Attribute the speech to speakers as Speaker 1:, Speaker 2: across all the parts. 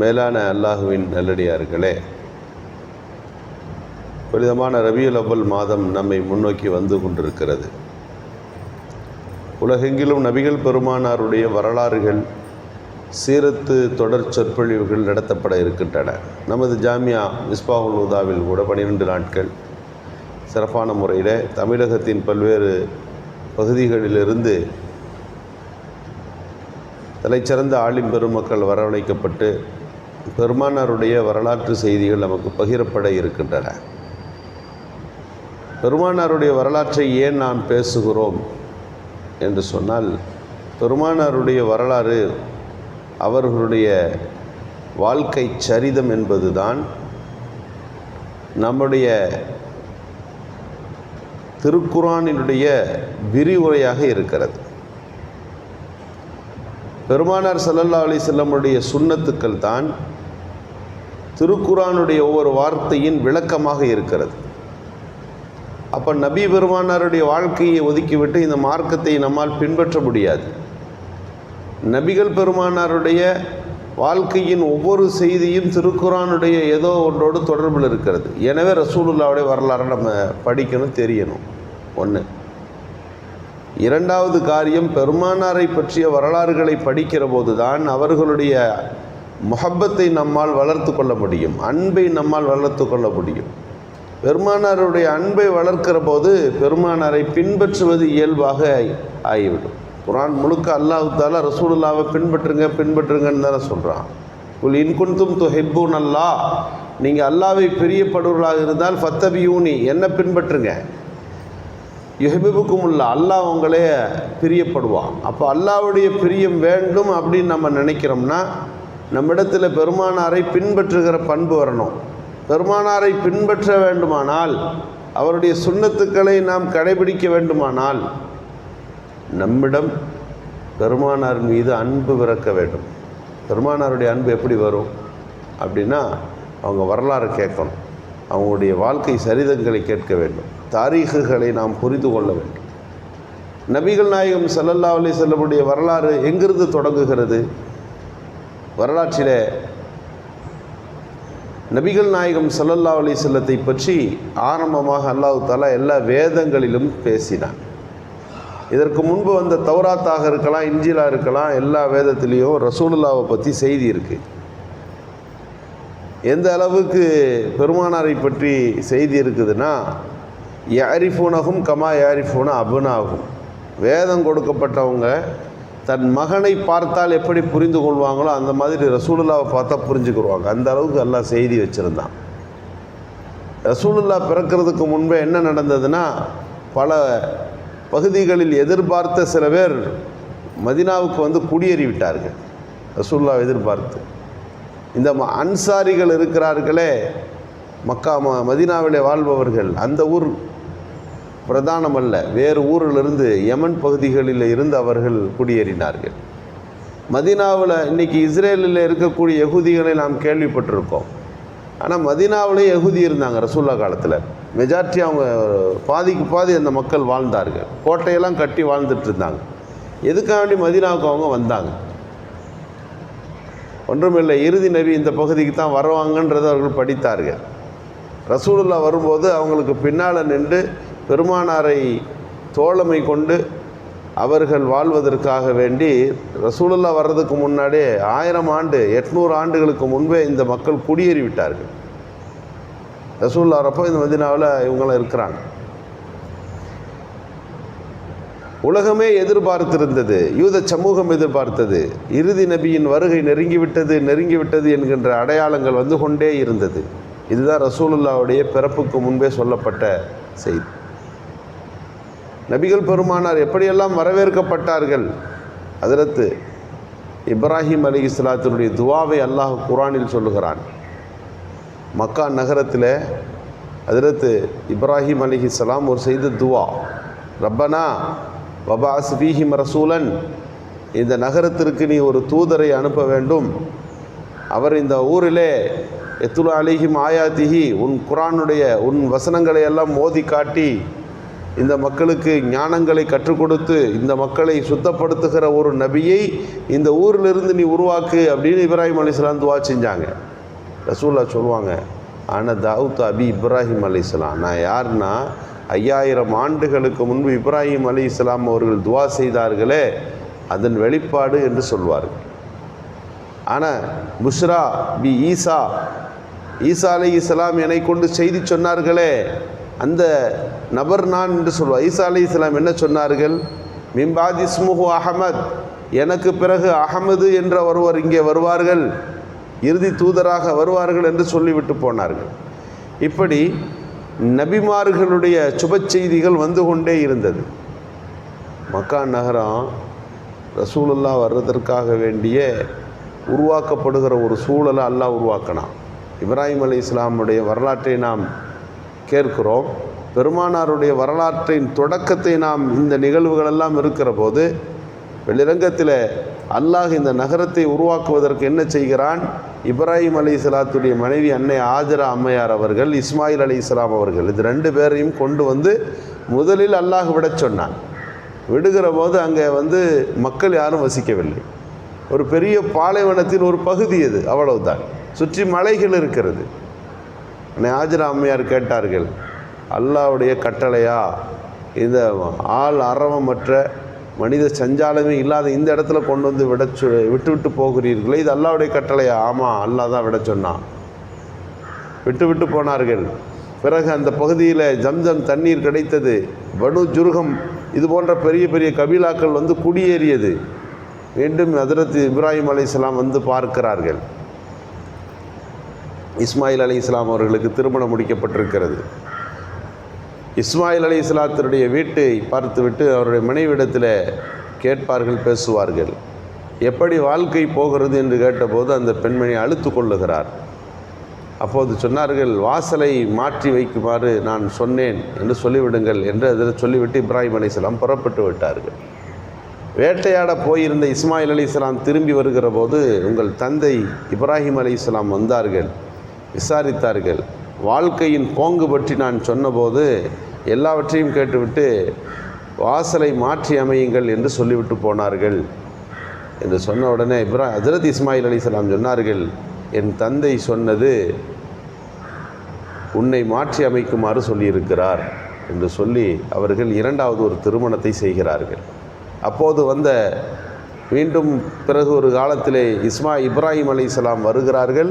Speaker 1: மேலான அல்லாஹுவின் நல்லடியார்களே புனிதமான ரபியுல் அவ்வல் மாதம் நம்மை முன்னோக்கி வந்து கொண்டிருக்கிறது. உலகெங்கிலும் நபிகள் பெருமானாருடைய வரலாறுகள் சீரத்து தொடர் சொற்பொழிவுகள் நடத்தப்பட இருக்கின்றன. நமது ஜாமியா மிஸ்பாகுல் உதாவில் கூட பனிரெண்டு நாட்கள் சிறப்பான முறையில் தமிழகத்தின் பல்வேறு பகுதிகளிலிருந்து தலைச்சிறந்த ஆளின் பெருமக்கள் வரவழைக்கப்பட்டு பெருமானாருடைய வரலாற்று செய்திகள் நமக்கு பகிரப்பட இருக்கின்றன. பெருமானாருடைய வரலாற்றை ஏன் நாம் பேசுகிறோம் என்று சொன்னால் பெருமானாருடைய வரலாறு அவர்களுடைய வாழ்க்கை சரிதம் என்பதுதான் நம்முடைய திருக்குறானினுடைய விரிவுரையாக இருக்கிறது. பெருமானார் சல்லல்லா அலி செல்லமுடைய சுண்ணத்துக்கள் தான் திருக்குறானுடைய ஒவ்வொரு வார்த்தையின் விளக்கமாக இருக்கிறது. அப்போ நபி பெருமானாருடைய வாழ்க்கையை ஒதுக்கிவிட்டு இந்த மார்க்கத்தை நம்மால் பின்பற்ற முடியாது. நபிகள் பெருமானாருடைய வாழ்க்கையின் ஒவ்வொரு செய்தியும் திருக்குறானுடைய ஏதோ ஒன்றோடு தொடர்பில் இருக்கிறது. எனவே ரசூலுல்லாவுடைய வரலாறை நம்ம படிக்கணும் தெரியணும். ஒன்று இரண்டாவது காரியம் பெருமானாரை பற்றிய வரலாறுகளை படிக்கிற போது தான் அவர்களுடைய முகப்பத்தை நம்மால் வளர்த்து கொள்ள முடியும். அன்பை நம்மால் வளர்த்து கொள்ள முடியும். பெருமானாருடைய அன்பை வளர்க்கிற போது பெருமானாரை பின்பற்றுவது இயல்பாக ஆகிவிடும். குரான் முழுக்க அல்லாஹால ரசூலுல்லாவை பின்பற்றுங்க பின்பற்றுங்கன்னு தானே சொல்கிறான் உல் இன்குன்தும் து ஹெப்பூன் அல்லா நீங்கள் அல்லாவை பிரியப்படுவர்களாக இருந்தால் ஃபத்தபியூனி என்ன பின்பற்றுங்க. யுஹபிபுக்கும் உள்ள அல்லாஹ் உங்களே பிரியப்படுவான். அப்போ அல்லாவுடைய பிரியம் வேண்டும் அப்படின்னு நம்ம நினைக்கிறோம்னா நம்மிடத்தில் பெருமானாரை பின்பற்றுகிற பண்பு வரணும். பெருமானாரை பின்பற்ற வேண்டுமானால் அவருடைய சுண்ணத்துக்களை நாம் கடைபிடிக்க வேண்டுமானால் நம்மிடம் பெருமானார் மீது அன்பு பிறக்க வேண்டும். பெருமானாருடைய அன்பு எப்படி வரும்? அப்படின்னா அவங்க வரலாறு கேட்கணும். அவங்களுடைய வாழ்க்கை சரிதங்களை கேட்க வேண்டும். தாரீகுகளை நாம் புரிந்து கொள்ள வேண்டும். நபிகள் நாயகம் சல்லல்லா அலி செல்லமுடைய வரலாறு எங்கிருந்து தொடங்குகிறது? வரலாற்றில் நபிகள் நாயகம் சல்லல்லா அலி செல்லத்தை பற்றி ஆரம்பமாக அல்லாஹு தாலா எல்லா வேதங்களிலும் பேசினான். இதற்கு முன்பு வந்த தௌராத்தாக இருக்கலாம் இஞ்சிலாக இருக்கலாம் எல்லா வேதத்துலேயும் ரசூலுல்லாவை பற்றி செய்தி இருக்குது எந்த அளவுக்கு பெருமானாரை பற்றி செய்தி இருக்குதுன்னா யாரிஃபூனகும் கமா யாரிஃபூன அபுனாகும் வேதம் கொடுக்கப்பட்டவங்க தன் மகனை பார்த்தால் எப்படி புரிந்து கொள்வாங்களோ அந்த மாதிரி ரசூலுல்லாவை பார்த்தா புரிஞ்சுக்கிடுவாங்க அந்த அளவுக்கு எல்லாம் செய்தி வச்சுருந்தான். ரசூலுல்லா பிறக்கிறதுக்கு முன்பே என்ன நடந்ததுன்னா பல பகுதிகளில் எதிர்பார்த்த சில பேர் மதினாவுக்கு வந்து குடியேறி விட்டார்கள் ரசூல்லா எதிர்பார்த்து. இந்த ம- அன்சாரிகள் இருக்கிறார்களே மக்கா ம மதினாவிலே வாழ்பவர்கள் அந்த ஊர் பிரதானம் அல்ல வேறு ஊரிலிருந்து யமன் பகுதிகளில் இருந்து அவர்கள் குடியேறினார்கள். மதினாவில் இன்னைக்கு இஸ்ரேலில் இருக்கக்கூடிய யகுதிகளை நாம் கேள்விப்பட்டிருக்கோம். ஆனால் மதினாவிலே யகுதி இருந்தாங்க ரசூல்லா காலத்தில். மெஜாரிட்டி அவங்க பாதிக்கு பாதி அந்த மக்கள் வாழ்ந்தார்கள். கோட்டையெல்லாம் கட்டி வாழ்ந்துட்டு இருந்தாங்க. எதுக்காக வேண்டி மதினாவுக்கு அவங்க வந்தாங்க? ஒன்றுமில்லை இறுதி நபி இந்த பகுதிக்கு தான் வருவாங்கன்றதை அவர்கள் படித்தார்கள். ரசூலுல்லா வரும்போது அவங்களுக்கு பின்னால் நின்று பெருமானாரை தோழமை கொண்டு அவர்கள் வாழ்வதற்காக வேண்டி ரசூலுல்லா வர்றதுக்கு முன்னாடியே ஆயிரம் ஆண்டு எட்நூறு ஆண்டுகளுக்கு முன்பே இந்த மக்கள் குடியேறி விட்டார்கள் ரசூல்லா வரப்போ இந்த மதினாவில் இவங்களாம் இருக்கிறாங்க. உலகமே எதிர்பார்த்திருந்தது யூத சமூகம் எதிர்பார்த்தது. இறுதி நபியின் வருகை நெருங்கிவிட்டது நெருங்கிவிட்டது என்கின்ற அடையாளங்கள் வந்து கொண்டே இருந்தது. இதுதான் ரசூலுல்லாவுடைய பிறப்புக்கு முன்பே சொல்லப்பட்ட செய்தி. நபிகள் பெருமானார் எப்படியெல்லாம் வரவேற்கப்பட்டார்கள்? அதிரத்து இப்ராஹிம் அலி இஸ்லாத்தினுடைய துவாவை அல்லாஹ் குரானில் சொல்லுகிறான். மக்கா நகரத்தில் அதிரத்து இப்ராஹிம் அலிஹிஸ்லாம் ஒரு செய்த துவா. ரப்பனா வபாஸ் பீஹிம் ரசூலன் இந்த நகரத்திற்கு நீ ஒரு தூதரை அனுப்ப வேண்டும். அவர் இந்த ஊரிலே எத்துலா அலிஹிம் ஆயாத்திஹி உன் குரானுடைய உன் வசனங்களை எல்லாம் மோதி காட்டி இந்த மக்களுக்கு ஞானங்களை கற்றுக் கொடுத்து இந்த மக்களை சுத்தப்படுத்துகிற ஒரு நபியை இந்த ஊரிலிருந்து நீ உருவாக்கு அப்படின்னு இப்ராஹிம் அலிஸ்லாம் துவா செஞ்சாங்க. ரசூல்லா சொல்லுவாங்க ஆனால் தாவூத் அபி இப்ராஹிம் அலிஸ்லாம் நான் யாருன்னா ஐயாயிரம் ஆண்டுகளுக்கு முன்பு இப்ராஹிம் அலி இஸ்லாம் அவர்கள் துவா செய்தார்களே அதன் வெளிப்பாடு என்று சொல்வார்கள். ஆனால் புஷ்ரா பி ஈசா ஈசா அலி இஸ்லாம் என்னை கொண்டு செய்தி சொன்னார்களே அந்த நபர் நான் என்று சொல்வார் ஈசா அலி இஸ்லாம் என்ன சொன்னார்கள்? மிம்பாத் இஸ்முஹு அகமத் எனக்கு பிறகு அகமது என்ற ஒருவர் இங்கே வருவார்கள். இறுதி தூதராக வருவார்கள் என்று சொல்லிவிட்டு போனார்கள். இப்படி நபிமார்களுடைய சுப செய்திகள் வந்து கொண்டே இருந்தது. மக்கா நகரம் ரசூலுல்லா வர்றதற்காக வேண்டிய உருவாக்கப்படுகிற ஒரு சூழலை அல்லாஹ் உருவாக்கினான். இப்ராஹிம் அலி இஸ்லாமுடைய வரலாற்றை நாம் கேட்கிறோம். பெருமானாருடைய வரலாற்றின் தொடக்கத்தை நாம் இந்த நிகழ்வுகளெல்லாம் இருக்கிற போது வெளிரங்கத்தில் அல்லாஹ் இந்த நகரத்தை உருவாக்குவதற்கு என்ன செய்கிறான்? இப்ராஹிம் அலி இஸ்லாத்துடைய மனைவி அன்னை ஆஜரா அம்மையார் அவர்கள் இஸ்மாயில் அலி இஸ்லாம் அவர்கள் இது ரெண்டு பேரையும் கொண்டு வந்து முதலில் அல்லாஹ் விடச் சொன்னான். விடுகிற போது அங்கே வந்து மக்கள் யாரும் வசிக்கவில்லை. ஒரு பெரிய பாலைவனத்தின் ஒரு பகுதி அது அவ்வளவுதான். சுற்றி மலைகள் இருக்கிறது. ஞாஜிர ஆஜரா அம்மையார் கேட்டார்கள் அல்லாவுடைய கட்டளையா? இந்த ஆள் அரவமற்ற மனித சஞ்சாலமே இல்லாத இந்த இடத்துல கொண்டு வந்து விட சொ விட்டு விட்டு போகிறீர்களே இது அல்லாவுடைய கட்டளையா? ஆமாம் அல்லாஹ் தான் விட சொன்னான். விட்டு விட்டு போனார்கள். பிறகு அந்த பகுதியில் ஜம்ஜம் தண்ணீர் கிடைத்தது. வனு ஜுருகம் இது போன்ற பெரிய பெரிய கபீலாக்கள் வந்து குடியேறியது. மீண்டும் ஹதரத் இப்ராஹிம் அலையாம் வந்து பார்க்கிறார்கள். இஸ்மாயில் அலி இஸ்லாம் அவர்களுக்கு திருமணம் முடிக்கப்பட்டிருக்கிறது. இஸ்மாயில் அலி இஸ்லாத்தினுடைய வீட்டை பார்த்துவிட்டு அவருடைய மனைவிடத்தில் கேட்பார்கள் பேசுவார்கள். எப்படி வாழ்க்கை போகிறது என்று கேட்டபோது அந்த பெண்மணி அழுத்து கொள்ளுகிறார். அப்போது சொன்னார்கள் வாசலை மாற்றி வைக்குமாறு நான் சொன்னேன் என்று சொல்லிவிடுங்கள் என்று அதில் சொல்லிவிட்டு இப்ராஹிம் அலி இஸ்லாம் புறப்பட்டு விட்டார்கள். வேட்டையாட போயிருந்த இஸ்மாயில் அலி இஸ்லாம் திரும்பி வருகிற போது உங்கள் தந்தை இப்ராஹிம் அலி இஸ்லாம் வந்தார்கள். விசாரித்தார்கள். வாழ்க்கையின் போங்கு பற்றி நான் சொன்னபோது எல்லாவற்றையும் கேட்டுவிட்டு வாசலை மாற்றி அமையுங்கள் என்று சொல்லிவிட்டு போனார்கள். என்று சொன்ன உடனே இப்ரா ஹசரத் இஸ்மாயில் அலி சொன்னார்கள் என் தந்தை சொன்னது உன்னை மாற்றி அமைக்குமாறு சொல்லியிருக்கிறார் என்று சொல்லி அவர்கள் இரண்டாவது ஒரு திருமணத்தை செய்கிறார்கள். அப்போது வந்த மீண்டும் பிறகு ஒரு காலத்திலே இஸ்மா இப்ராஹிம் அலிசலாம் வருகிறார்கள்.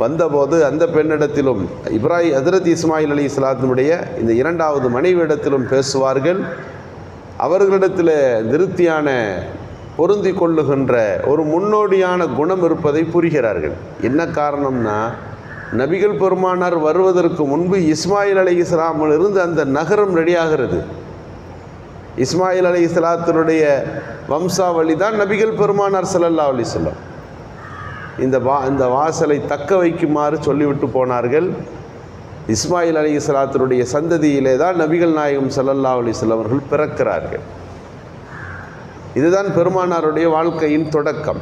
Speaker 1: வந்தபோது அந்த பெண்ணிடத்திலும் இப்ராஹி ஹதரத் இஸ்மாயில் அலி இஸ்லாத்தினுடைய இந்த இரண்டாவது மனைவியிடத்திலும் பேசுவார்கள். அவர்களிடத்தில் திருப்தியான பொருந்தி கொள்ளுகின்ற ஒரு முன்னோடியான குணம் இருப்பதை புரிகிறார்கள். என்ன காரணம்னா நபிகள் பெருமானார் வருவதற்கு முன்பு இஸ்மாயில் அலி இஸ்லாமில் இருந்து அந்த நகரம் ரெடியாகிறது. இஸ்மாயில் அலி இஸ்லாத்தினுடைய வம்சாவளி தான் நபிகள் பெருமானார் ஸல்லல்லாஹு அலி வஸல்லம். இந்த வா இந்த வாசலை தக்க வைக்குமாறு சொல்லிவிட்டு போனார்கள். இஸ்மாயில் அலி இஸ்லாத்தினுடைய சந்ததியிலே தான் நபிகள் நாயகம் சல்லல்லா அலிஸ்லாம் அவர்கள் பிறக்கிறார்கள். இதுதான் பெருமானாருடைய வாழ்க்கையின் தொடக்கம்.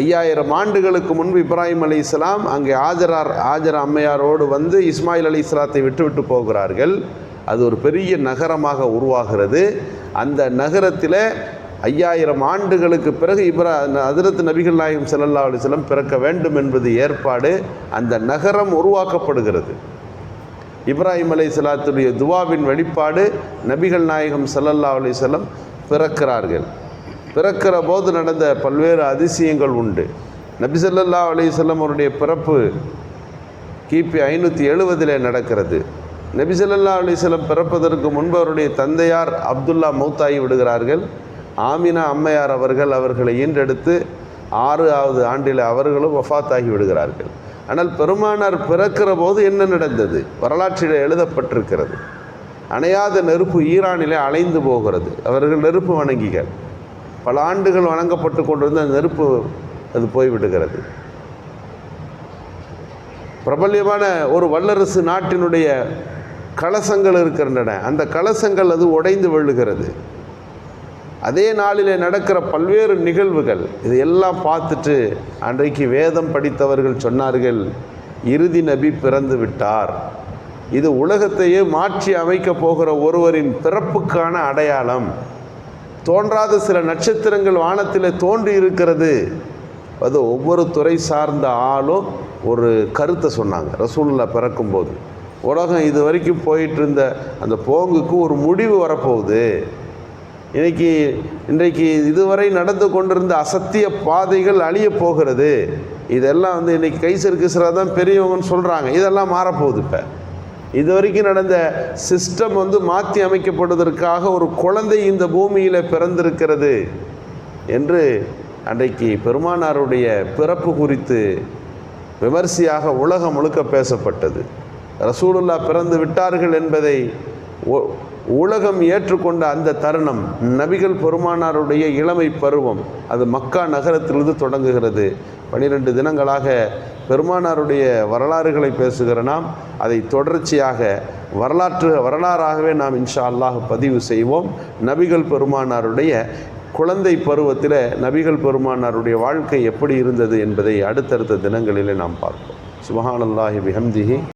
Speaker 1: ஐயாயிரம் ஆண்டுகளுக்கு முன்பு இப்ராஹிம் அலி இஸ்லாம் அங்கே ஆஜரார் ஆஜர அம்மையாரோடு வந்து இஸ்மாயில் அலி இஸ்லாத்தை விட்டுவிட்டு போகிறார்கள். அது ஒரு பெரிய நகரமாக உருவாகிறது. அந்த நகரத்தில் ஐயாயிரம் ஆண்டுகளுக்கு பிறகு இப்ரா அதிரத்து நபிகள் நாயகம் செல்லல்லா அலிஸ்லம் பிறக்க வேண்டும் என்பது ஏற்பாடு அந்த நகரம் உருவாக்கப்படுகிறது. இப்ராஹிம் அலை சலாத்துடைய துவாவின் வெளிப்பாடு நபிகள் நாயகம் செல்லல்லா அலிஸ்லம் பிறக்கிறார்கள். பிறக்கிற போது நடந்த பல்வேறு அதிசயங்கள் உண்டு. நபி ஸல்லல்லாஹு அலிசல்லம் அவருடைய பிறப்பு கிபி ஐநூற்றி எழுபதிலே நடக்கிறது. நபி ஸல்லல்லாஹு அலைஹி பிறப்பதற்கு முன்பு அவருடைய தந்தையார் அப்துல்லா மௌத்தாகி விடுகிறார்கள். ஆமினா அம்மையார் அவர்கள் அவர்களை ஈன்றெடுத்து ஆறாவது ஆண்டில் அவர்களும் வஃபாத்தாகி விடுகிறார்கள். ஆனால் பெருமானார் பிறக்கிற போது என்ன நடந்தது? வரலாற்றில் எழுதப்பட்டிருக்கிறது. அணையாத நெருப்பு ஈரானிலே அலைந்து போகிறது. அவர்கள் நெருப்பு வணங்கிகள். பல ஆண்டுகள் வணங்கப்பட்டு கொண்டிருந்த அந்த நெருப்பு அது போய்விடுகிறது. பிரபல்யமான ஒரு வல்லரசு நாட்டினுடைய கலசங்கள் இருக்கின்றன. அந்த கலசங்கள் அது உடைந்து விழுகிறது அதே நாளிலே நடக்கிற பல்வேறு நிகழ்வுகள் இது எல்லாம் பார்த்துட்டு அன்றைக்கு வேதம் படித்தவர்கள் சொன்னார்கள் இறுதி நபி பிறந்து விட்டார். இது உலகத்தையே மாற்றி அமைக்கப் போகிற ஒருவரின் பிறப்புக்கான அடையாளம். தோன்றாத சில நட்சத்திரங்கள் வானத்தில் தோன்றி இருக்கிறது. அது ஒவ்வொரு துறை சார்ந்த ஆளும் ஒரு கருத்தை சொன்னாங்க ரசூலில் பிறக்கும்போது. உலகம் இது வரைக்கும் போயிட்டு இருந்த அந்த போங்குக்கு ஒரு முடிவு வரப்போகுது. இன்னைக்கு இன்றைக்கு இதுவரை நடந்து கொண்டிருந்த அசத்திய பாதைகள் அழிய போகிறது. இதெல்லாம் வந்து இன்றைக்கி கைசர் கிசரா தான் பெரியவங்கன்னு சொல்கிறாங்க இதெல்லாம் மாறப்போகுது இப்போ. இது வரைக்கும் நடந்த சிஸ்டம் வந்து மாற்றி அமைக்கப்படுவதற்காக ஒரு குழந்தை இந்த பூமியில் பிறந்திருக்கிறது என்று அன்றைக்கு பெருமானாருடைய பிறப்பு குறித்து விமர்சையாக உலகம் முழுக்க பேசப்பட்டது. ரசூலுல்லா பிறந்து விட்டார்கள் என்பதை உலகம் ஏற்றுக்கொண்ட அந்த தருணம் நபிகள் பெருமானாருடைய இளமை பருவம் அது மக்கா நகரத்திலிருந்து தொடங்குகிறது. பனிரெண்டு தினங்களாக பெருமானாருடைய வரலாறுகளை பேசுகிற நாம் அதை தொடர்ச்சியாக வரலாற்று வரலாறாகவே நாம் இன்ஷா அல்லாஹ் பதிவு செய்வோம். நபிகள் பெருமானாருடைய குழந்தை பருவத்தில் நபிகள் பெருமானாருடைய வாழ்க்கை எப்படி இருந்தது என்பதை அடுத்தடுத்த தினங்களிலே நாம் பார்ப்போம். சுபஹானல்லாஹி பிஹம்திஹி.